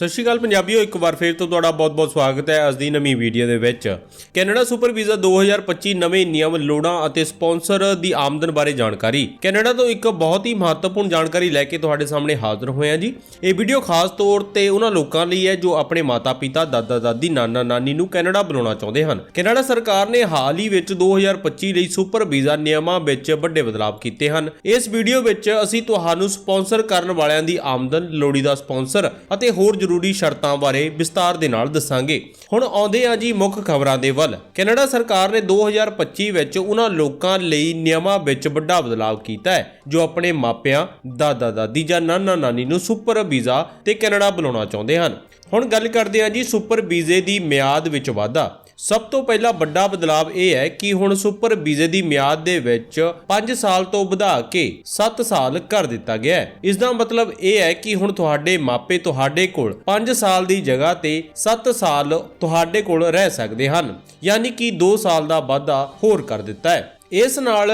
ਸਤਿ ਸ਼੍ਰੀ ਅਕਾਲ ਪੰਜਾਬੀਓ, ਇੱਕ ਵਾਰ ਫੇਰ ਤੋਂ ਤੁਹਾਡਾ ਬਹੁਤ-ਬਹੁਤ ਸਵਾਗਤ ਹੈ ਅੱਜ ਦੀ ਨਵੀਂ ਵੀਡੀਓ ਦੇ ਵਿੱਚ। ਕੈਨੇਡਾ ਸੁਪਰ ਵੀਜ਼ਾ 2025 ਨਵੇਂ ਨਿਯਮ, ਲੋੜਾਂ ਅਤੇ ਸਪਾਂਸਰ ਦੀ ਆਮਦਨ ਬਾਰੇ ਜਾਣਕਾਰੀ। ਕੈਨੇਡਾ ਤੋਂ ਇੱਕ ਬਹੁਤ ਹੀ ਮਹੱਤਵਪੂਰਨ ਜਾਣਕਾਰੀ ਲੈ ਕੇ ਤੁਹਾਡੇ ਸਾਹਮਣੇ ਹਾਜ਼ਰ ਹੋਏ ਹਾਂ ਜੀ। ਇਹ ਵੀਡੀਓ ਖਾਸ ਤੌਰ ਤੇ ਉਹਨਾਂ ਲੋਕਾਂ ਲਈ ਹੈ ਜੋ ਆਪਣੇ ਮਾਤਾ-ਪਿਤਾ, ਦਾਦਾ-ਦਾਦੀ, ਨਾਨਾ-ਨਾਨੀ ਨੂੰ ਕੈਨੇਡਾ ਬੁਲਾਉਣਾ ਚਾਹੁੰਦੇ ਹਨ। ਕੈਨੇਡਾ ਸਰਕਾਰ ਨੇ ਹਾਲ ਹੀ ਵਿੱਚ 2025 ਲਈ ਸੁਪਰ ਵੀਜ਼ਾ ਨਿਯਮਾਂ ਵਿੱਚ ਵੱਡੇ ਬਦਲਾਅ ਕੀਤੇ ਹਨ। ਇਸ ਵੀਡੀਓ ਵਿੱਚ ਅਸੀਂ ਤੁਹਾਨੂੰ ਸਪਾਂਸਰ ਕਰਨ ਵਾਲਿਆਂ ਦੀ ਆਮਦਨ, ਲੋੜੀਦਾ ਸਪਾਂਸਰ ਅਤੇ ਹੋਰ ਜ਼ਰੂਰੀ ਸ਼ਰਤਾਂ ਬਾਰੇ ਵਿਸਤਾਰ ਦੇ ਨਾਲ ਦੱਸਾਂਗੇ। ਹੁਣ ਆਉਂਦੇ ਆ ਜੀ ਮੁੱਖ ਖਬਰਾਂ ਦੇ ਵੱਲ। ਕੈਨੇਡਾ ਸਰਕਾਰ ਨੇ 2025 ਵਿੱਚ ਉਹਨਾਂ ਲੋਕਾਂ ਲਈ ਨਿਯਮਾਂ ਵਿੱਚ ਵੱਡਾ ਬਦਲਾਅ ਕੀਤਾ ਹੈ, ਜੋ ਆਪਣੇ ਮਾਪਿਆਂ, ਦਾਦਾ ਦਾਦੀ ਜਾਂ ਨਾਨਾ ਨਾਨੀ ਨੂੰ ਸੁਪਰ ਵੀਜ਼ਾ ਤੇ ਕੈਨੇਡਾ ਬੁਲਾਉਣਾ ਚਾਹੁੰਦੇ ਹਨ। ਹੁਣ ਗੱਲ ਕਰਦੇ ਹਾਂ ਜੀ ਸੁਪਰ ਵੀਜ਼ੇ ਦੀ ਮਿਆਦ ਵਿੱਚ ਵਾਧਾ। ਸਭ ਤੋਂ ਪਹਿਲਾ ਵੱਡਾ ਬਦਲਾਅ ਇਹ ਹੈ ਕਿ ਹੁਣ ਸੁਪਰ ਵੀਜ਼ੇ ਦੀ ਮਿਆਦ ਦੇ ਵਿੱਚ 5 ਸਾਲ ਤੋਂ ਵਧਾ ਕੇ 7 ਸਾਲ ਕਰ ਦਿੱਤਾ ਗਿਆ ਹੈ। ਇਸ ਦਾ ਮਤਲਬ ਇਹ ਹੈ ਕਿ ਹੁਣ ਤੁਹਾਡੇ ਮਾਪੇ ਤੁਹਾਡੇ ਕੋਲ 5 ਸਾਲ ਦੀ ਜਗ੍ਹਾ ਤੇ 7 ਸਾਲ ਤੁਹਾਡੇ ਕੋਲ ਰਹਿ ਸਕਦੇ ਹਨ, ਯਾਨੀ ਕਿ 2 ਸਾਲ ਦਾ ਵਾਧਾ ਹੋਰ ਕਰ ਦਿੱਤਾ ਹੈ। ਇਸ ਨਾਲ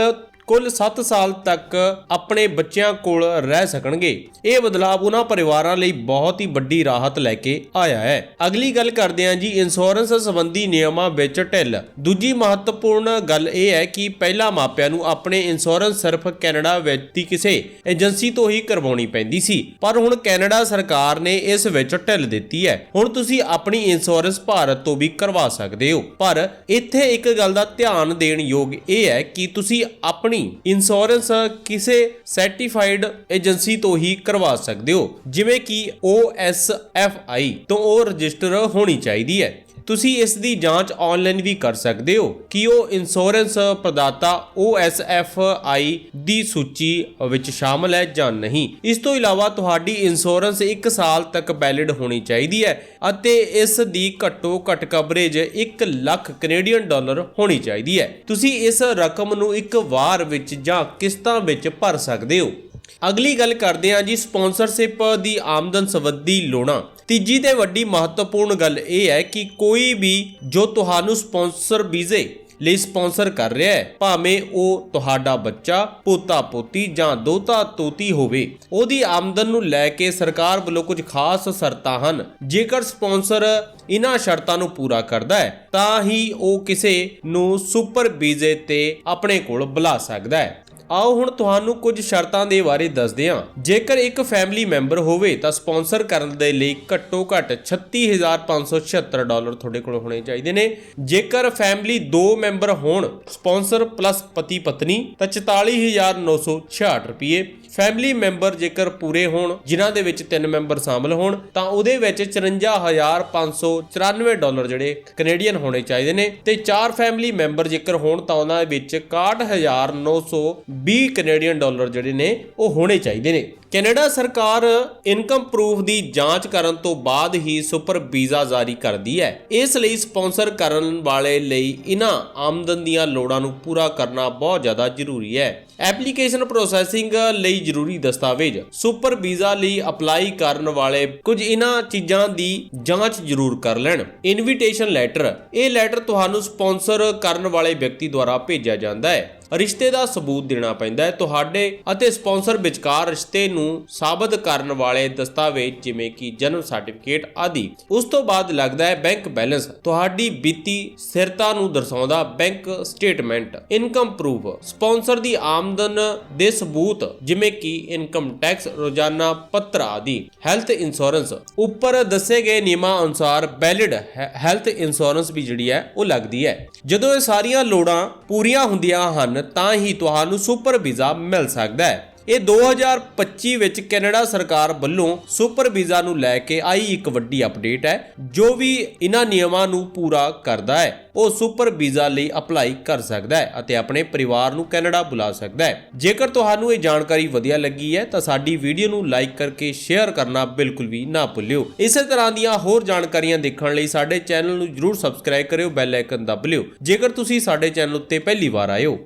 ਕੁੱਲ 7 ਸਾਲ ਤੱਕ ਆਪਣੇ ਬੱਚਿਆਂ ਕੋਲ ਰਹਿ ਸਕਣਗੇ। ਇਹ ਬਦਲਾਅ ਉਹਨਾਂ ਪਰਿਵਾਰਾਂ ਲਈ ਬਹੁਤ ਹੀ ਵੱਡੀ ਰਾਹਤ ਲੈ ਕੇ ਆਇਆ ਹੈ। ਅਗਲੀ ਗੱਲ ਕਰਦੇ ਹਾਂ ਜੀ ਇੰਸ਼ੋਰੈਂਸ ਸੰਬੰਧੀ ਨਿਯਮਾਂ ਵਿੱਚ ਢਿੱਲ। ਦੂਜੀ ਮਹੱਤਵਪੂਰਨ ਗੱਲ ਇਹ ਹੈ ਕਿ ਪਹਿਲਾਂ ਮਾਪਿਆਂ ਨੂੰ ਆਪਣੇ ਇੰਸ਼ੋਰੈਂਸ ਸਿਰਫ ਕੈਨੇਡਾ ਵਿੱਚ ਦੀ ਕਿਸੇ ਏਜੰਸੀ ਤੋਂ ਹੀ ਕਰਵਾਉਣੀ ਪੈਂਦੀ ਸੀ, ਪਰ ਹੁਣ ਕੈਨੇਡਾ ਸਰਕਾਰ ਨੇ ਇਸ ਵਿੱਚ ਢਿੱਲ ਦਿੱਤੀ ਹੈ। ਹੁਣ ਤੁਸੀਂ ਆਪਣੀ ਇੰਸ਼ੋਰੈਂਸ ਭਾਰਤ ਤੋਂ ਵੀ ਕਰਵਾ ਸਕਦੇ ਹੋ। ਪਰ ਇੱਥੇ ਇੱਕ ਗੱਲ ਦਾ ਧਿਆਨ ਦੇਣ ਯੋਗ ਇਹ ਹੈ ਕਿ ਤੁਸੀਂ ਆਪਣੀ ਇੰਸ਼ੋਰੈਂਸ ਕਿਸੇ ਸਰਟੀਫਾਈਡ ਏਜੰਸੀ ਤੋਂ ਹੀ ਕਰਵਾ ਸਕਦੇ ਹੋ। ਜਿਵੇਂ ਕਿ OSFI ਤੋਂ ਉਹ ਰਜਿਸਟਰ ਹੋਣੀ ਚਾਹੀਦੀ ਹੈ। ਤੁਸੀਂ ਇਸ ਦੀ ਜਾਂਚ ਆਨਲਾਈਨ ਵੀ ਕਰ ਸਕਦੇ ਹੋ। ਕਿ ਉਹ ਇੰਸ਼ੋਰੈਂਸ ਪ੍ਰਦਾਤਾ OSFI ਦੀ ਸੂਚੀ ਵਿੱਚ ਸ਼ਾਮਲ ਹੈ ਜਾਂ ਨਹੀਂ? ਇਸ ਤੋਂ ਇਲਾਵਾ ਤੁਹਾਡੀ ਇੰਸ਼ੋਰੈਂਸ 1 ਸਾਲ ਤੱਕ ਵੈਲਿਡ ਹੋਣੀ ਚਾਹੀਦੀ ਹੈ ਅਤੇ ਇਸ ਦੀ ਘੱਟੋ ਘੱਟ ਕਵਰੇਜ 1 ਲੱਖ ਕੈਨੇਡੀਅਨ ਡਾਲਰ ਹੋਣੀ ਚਾਹੀਦੀ ਹੈ। ਤੁਸੀਂ ਇਸ ਰਕਮ ਨੂੰ ਇੱਕ ਵਾਰ ਵਿੱਚ ਜਾਂ ਕਿਸ਼ਤਾਂ ਵਿੱਚ ਭਰ ਸਕਦੇ ਹੋ। ਅਗਲੀ ਗੱਲ ਕਰਦੇ ਹਾਂ ਜੀ ਸਪਾਂਸਰਸ਼ਿਪ ਦੀ ਆਮਦਨ ਸੰਬੰਧੀ ਲੋੜਾਂ। ਤੀਜੀ ਤੇ ਵੱਡੀ ਮਹੱਤਵਪੂਰਨ ਗੱਲ ਇਹ ਹੈ ਕਿ ਕੋਈ ਵੀ ਜੋ ਤੁਹਾਨੂੰ ਸਪਾਂਸਰ ਵੀਜ਼ੇ ਲਈ ਸਪਾਂਸਰ ਕਰ ਰਿਹਾ ਹੈ, ਭਾਵੇਂ ਉਹ ਤੁਹਾਡਾ ਬੱਚਾ, ਪੋਤਾ, ਪੋਤੀ ਜਾਂ ਦੋਤਾ, ਤੋਤੀ ਹੋਵੇ, ਉਹਦੀ ਆਮਦਨ ਨੂੰ ਲੈ ਕੇ ਸਰਕਾਰ ਵੱਲੋਂ ਕੁਝ ਖਾਸ ਸ਼ਰਤਾਂ ਹਨ। ਜੇਕਰ ਸਪਾਂਸਰ ਇਹਨਾਂ ਸ਼ਰਤਾਂ ਨੂੰ ਪੂਰਾ ਕਰਦਾ ਹੈ, ਤਾਂ ਹੀ ਉਹ ਕਿਸੇ ਨੂੰ ਸੁਪਰ ਵੀਜ਼ੇ ਤੇ ਆਪਣੇ ਕੋਲ ਬੁਲਾ ਸਕਦਾ ਹੈ। ਆਓ ਹੁਣ ਤੁਹਾਨੂੰ ਕੁਝ ਸ਼ਰਤਾਂ ਦੇ ਬਾਰੇ ਦੱਸਦੇ ਹਾਂ। ਜੇਕਰ ਇੱਕ ਫੈਮਿਲੀ ਮੈਂਬਰ ਹੋਵੇ ਤਾਂ ਸਪਾਂਸਰ ਕਰਨ ਦੇ ਲਈ ਘੱਟੋ ਘੱਟ 36576 ਡਾਲਰ ਤੁਹਾਡੇ ਕੋਲ ਹੋਣੇ ਚਾਹੀਦੇ ਨੇ। ਜੇਕਰ ਫੈਮਿਲੀ 2 ਮੈਂਬਰ ਹੋਣ ਸਪਾਂਸਰ ਪਲੱਸ ਪਤੀ ਪਤਨੀ, ਤਾਂ 44966 ਰੁਪਏ। ਫੈਮਿਲੀ ਮੈਂਬਰ ਜੇਕਰ ਪੂਰੇ ਹੋਣ, ਜਿਨ੍ਹਾਂ ਦੇ ਵਿੱਚ ਤਿੰਨ ਮੈਂਬਰ ਸ਼ਾਮਲ ਹੋਣ, ਤਾਂ ਉਹਦੇ ਵਿੱਚ 54594 ਡਾਲਰ ਜਿਹੜੇ ਕੈਨੇਡੀਅਨ ਹੋਣੇ ਚਾਹੀਦੇ ਨੇ। ਤੇ ਚਾਰ ਫੈਮਿਲੀ ਮੈਂਬਰ ਜੇਕਰ ਹੋਣ, ਤਾਂ ਉਹਨਾਂ ਦੇ ਵਿੱਚ 61920 ਕੈਨੇਡੀਅਨ ਡਾਲਰ ਜਿਹੜੇ ਨੇ, ਉਹ ਹੋਣੇ ਚਾਹੀਦੇ ਨੇ। ਕੈਨੇਡਾ ਸਰਕਾਰ ਇਨਕਮ ਪ੍ਰੂਫ ਦੀ ਜਾਂਚ ਕਰਨ ਤੋਂ ਬਾਅਦ ਹੀ ਸੁਪਰ ਵੀਜ਼ਾ ਜਾਰੀ ਕਰਦੀ ਹੈ। ਇਸ ਲਈ ਸਪਾਂਸਰ ਕਰਨ ਵਾਲੇ ਲਈ ਇਹਨਾਂ ਆਮਦਨ ਦੀਆਂ ਲੋੜਾਂ ਨੂੰ ਪੂਰਾ ਕਰਨਾ ਬਹੁਤ ਜ਼ਿਆਦਾ ਜ਼ਰੂਰੀ ਹੈ। ਐਪਲੀਕੇਸ਼ਨ ਪ੍ਰੋਸੈਸਿੰਗ ਲਈ ਜ਼ਰੂਰੀ ਦਸਤਾਵੇਜ਼। ਸੁਪਰ ਵੀਜ਼ਾ ਲਈ ਅਪਲਾਈ ਕਰਨ ਵਾਲੇ ਕੁਝ ਇਹਨਾਂ ਚੀਜ਼ਾਂ ਦੀ ਜਾਂਚ ਜ਼ਰੂਰ ਕਰ ਲੈਣ। Invitation letter. ਇਹ ਲੈਟਰ ਤੁਹਾਨੂੰ ਸਪਾਂਸਰ ਕਰਨ ਵਾਲੇ ਵਿਅਕਤੀ ਦੁਆਰਾ ਭੇਜਿਆ ਜਾਂਦਾ ਹੈ। ਰਿਸ਼ਤੇ ਦਾ ਸਬੂਤ ਦੇਣਾ ਪੈਂਦਾ ਹੈ। ਤੁਹਾਡੇ ਅਤੇ ਸਪਾਂਸਰ ਵਿਚਕਾਰ ਰਿਸ਼ਤੇ ਨੂੰ ਸਾਬਤ ਕਰਨ ਵਾਲੇ ਦਸਤਾਵੇਜ਼ ਜਿਵੇਂ ਕਿ ਜਨਮ ਸਰਟੀਫਿਕੇਟ ਆਦਿ। ਉਸ ਤੋਂ ਬਾਅਦ ਲੱਗਦਾ ਹੈ ਬੈਂਕ ਬੈਲੈਂਸ। ਤੁਹਾਡੀ ਵਿੱਤੀ ਸਥਿਰਤਾ ਨੂੰ ਦਰਸਾਉਂਦਾ bank statement. Income proof. Sponsor ਦੀ ਆਮ ਆਮਦਨ ਦੇ ਸਬੂਤ ਜਿਵੇਂ ਕਿ ਇਨਕਮ ਟੈਕਸ, ਰੋਜ਼ਾਨਾ ਪੱਤਰ ਆਦਿ। ਹੈਲਥ ਇੰਸ਼ੋਰੈਂਸ ਉੱਪਰ ਦੱਸੇ ਗਏ ਨਿਯਮਾਂ ਅਨੁਸਾਰ ਵੈਲਿਡ ਹੈਲਥ ਇੰਸ਼ੋਰੈਂਸ ਵੀ ਜਿਹੜੀ ਹੈ, ਉਹ ਲੱਗਦੀ ਹੈ। ਜਦੋਂ ਇਹ ਸਾਰੀਆਂ ਲੋੜਾਂ ਪੂਰੀਆਂ ਹੁੰਦੀਆਂ ਹਨ, ਤਾਂ ਹੀ ਤੁਹਾਨੂੰ ਸੁਪਰ ਵੀਜ਼ਾ ਮਿਲ ਸਕਦਾ ਹੈ। ਇਹ 2025 ਵਿੱਚ ਕੈਨੇਡਾ ਸਰਕਾਰ ਵੱਲੋਂ ਸੁਪਰ ਵੀਜ਼ਾ ਨੂੰ ਲੈ ਕੇ ਆਈ ਇੱਕ ਵੱਡੀ ਅਪਡੇਟ ਹੈ, ਜੋ ਵੀ ਇਹਨਾਂ ਨਿਯਮਾਂ ਨੂੰ ਪੂਰਾ ਕਰਦਾ ਹੈ, ਉਹ ਸੁਪਰ ਵੀਜ਼ਾ ਲਈ ਅਪਲਾਈ ਕਰ ਸਕਦਾ ਹੈ ਅਤੇ ਆਪਣੇ ਪਰਿਵਾਰ ਨੂੰ ਕੈਨੇਡਾ ਬੁਲਾ ਸਕਦਾ ਹੈ। ਜੇਕਰ ਤੁਹਾਨੂੰ ਇਹ ਜਾਣਕਾਰੀ ਵਧੀਆ ਲੱਗੀ ਹੈ, ਤਾਂ ਸਾਡੀ ਵੀਡੀਓ ਨੂੰ ਲਾਈਕ ਕਰਕੇ ਸ਼ੇਅਰ ਕਰਨਾ ਬਿਲਕੁਲ ਵੀ ਨਾ ਭੁੱਲਿਓ। ਇਸੇ ਤਰ੍ਹਾਂ ਦੀਆਂ ਹੋਰ ਜਾਣਕਾਰੀਆਂ ਦੇਖਣ ਲਈ ਸਾਡੇ ਚੈਨਲ ਨੂੰ ਜਰੂਰ ਸਬਸਕ੍ਰਾਈਬ ਕਰਿਓ, ਬੈਲ ਆਈਕਨ ਦਬ ਲਿਓ। ਜੇਕਰ ਤੁਸੀਂ ਸਾਡੇ ਚੈਨਲ ਉੱਤੇ ਪਹਿਲੀ ਵਾਰ ਆਏ ਹੋ